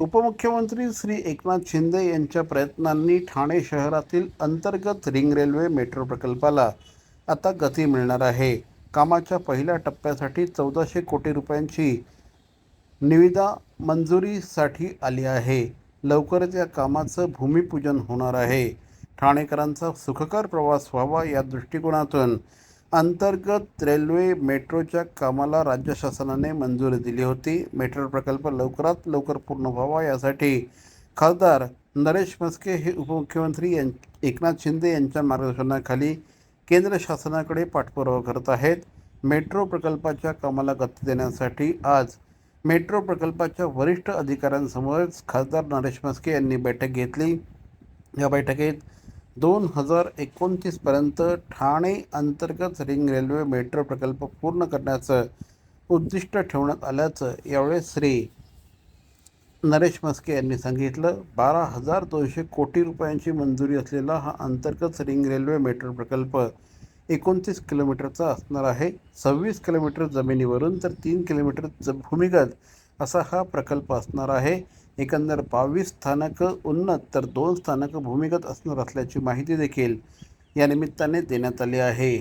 उपमुख्यमंत्री श्री एकनाथ शिंदे यांच्या प्रयत्नांनी ठाणे शहरातील अंतर्गत रिंग रेल्वे मेट्रो प्रकल्पाला आता गती मिळणार आहे. कामाच्या पहिल्या टप्प्यासाठी चौदाशे कोटी रुपयांची निविदा मंजुरीसाठी आली आहे. लवकरच या कामाचं भूमिपूजन होणार आहे. ठाणेकरांचा सुखकर प्रवास व्हावा या दृष्टिकोनातून अंतर्गत रेल्वे मेट्रोच्या कामाला राज्य शासनाने मंजुरी दिली होती. मेट्रो प्रकल्प लवकरात लवकर पूर्ण व्हावा यासाठी खासदार नरेश मस्के हे उपमुख्यमंत्री यां एकनाथ शिंदे यांच्या मार्गदर्शनाखाली केंद्र शासनाकडे पाठपुरावा करत आहेत. मेट्रो प्रकल्पाच्या कामाला गती देण्यासाठी आज मेट्रो प्रकल्पाच्या वरिष्ठ अधिकाऱ्यांसमोरच खासदार नरेश मस्के यांनी बैठक घेतली. या बैठकीत दोन हजार एकोणतीसपर्यंत ठाणे अंतर्गत रिंग रेल्वे मेट्रो प्रकल्प पूर्ण करण्याचं उद्दिष्ट ठेवण्यात आल्याचं यावेळेस श्री नरेश मस्के यांनी सांगितलं. बारा हजार दोनशे कोटी रुपयांची मंजुरी असलेला हा अंतर्गत रिंग रेल्वे मेट्रो प्रकल्प एकोणतीस किलोमीटरचा असणार आहे. सव्वीस किलोमीटर जमिनीवरून तर तीन किलोमीटर ज भूमिगत असा हा प्रकल्प असणार आहे. एकंदर बावीस स्थानकं उन्नत तर दोन स्थानकं भूमिगत असणार असल्याची माहिती देखील या निमित्ताने देण्यात आली आहे.